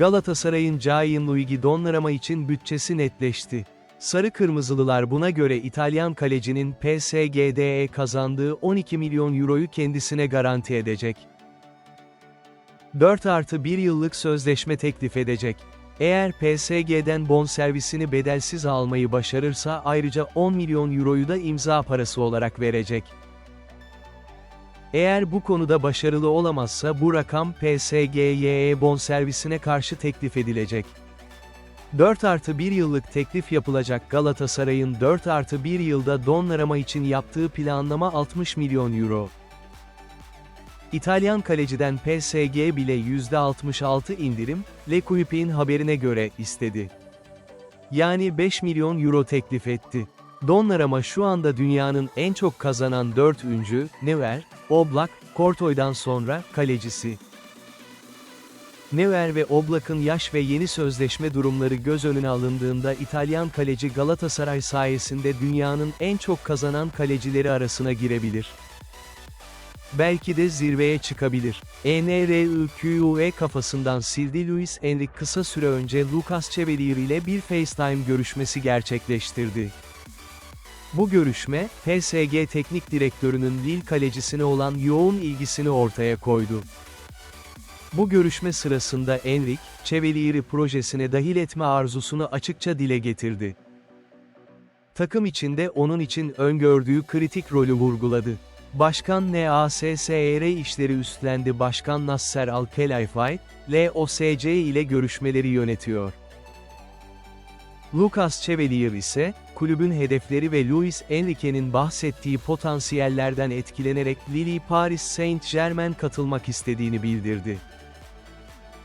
Galatasaray'ın Gianluigi Donnarumma için bütçesi netleşti. Sarı Kırmızılılar buna göre İtalyan kalecinin PSG'de kazandığı 12 milyon euroyu kendisine garanti edecek. 4 artı 1 yıllık sözleşme teklif edecek. Eğer PSG'den bonservisini bedelsiz almayı başarırsa ayrıca 10 milyon euroyu da imza parası olarak verecek. Eğer bu konuda başarılı olamazsa bu rakam PSG'ye bonservisine karşı teklif edilecek. 4 artı 1 yıllık teklif yapılacak Galatasaray'ın 4 artı 1 yılda Donnarumma için yaptığı planlama 60 milyon euro. İtalyan kaleciden PSG bile %66 indirim, L'Equipe'in haberine göre istedi. Yani 5 milyon euro teklif etti. Donnarumma şu anda dünyanın en çok kazanan 4 üncü, Neuer, Oblak, Courtois'dan sonra kalecisi. Neuer ve Oblak'ın yaş ve yeni sözleşme durumları göz önüne alındığında İtalyan kaleci Galatasaray sayesinde dünyanın en çok kazanan kalecileri arasına girebilir. Belki de zirveye çıkabilir. E ENRÜQUE kafasından sildi Luis Enrique kısa süre önce Lucas Chevalier ile bir FaceTime görüşmesi gerçekleştirdi. Bu görüşme, PSG teknik direktörünün Lille kalecisine olan yoğun ilgisini ortaya koydu. Bu görüşme sırasında Enrique, Chevalier'i projesine dahil etme arzusunu açıkça dile getirdi. Takım içinde onun için öngördüğü kritik rolü vurguladı. Başkan NASSR işleri üstlendi Başkan Nasser Al-Khelaifi, LOSC ile görüşmeleri yönetiyor. Lucas Chevalier ise, kulübün hedefleri ve Luis Enrique'nin bahsettiği potansiyellerden etkilenerek Lille Paris Saint-Germain katılmak istediğini bildirdi.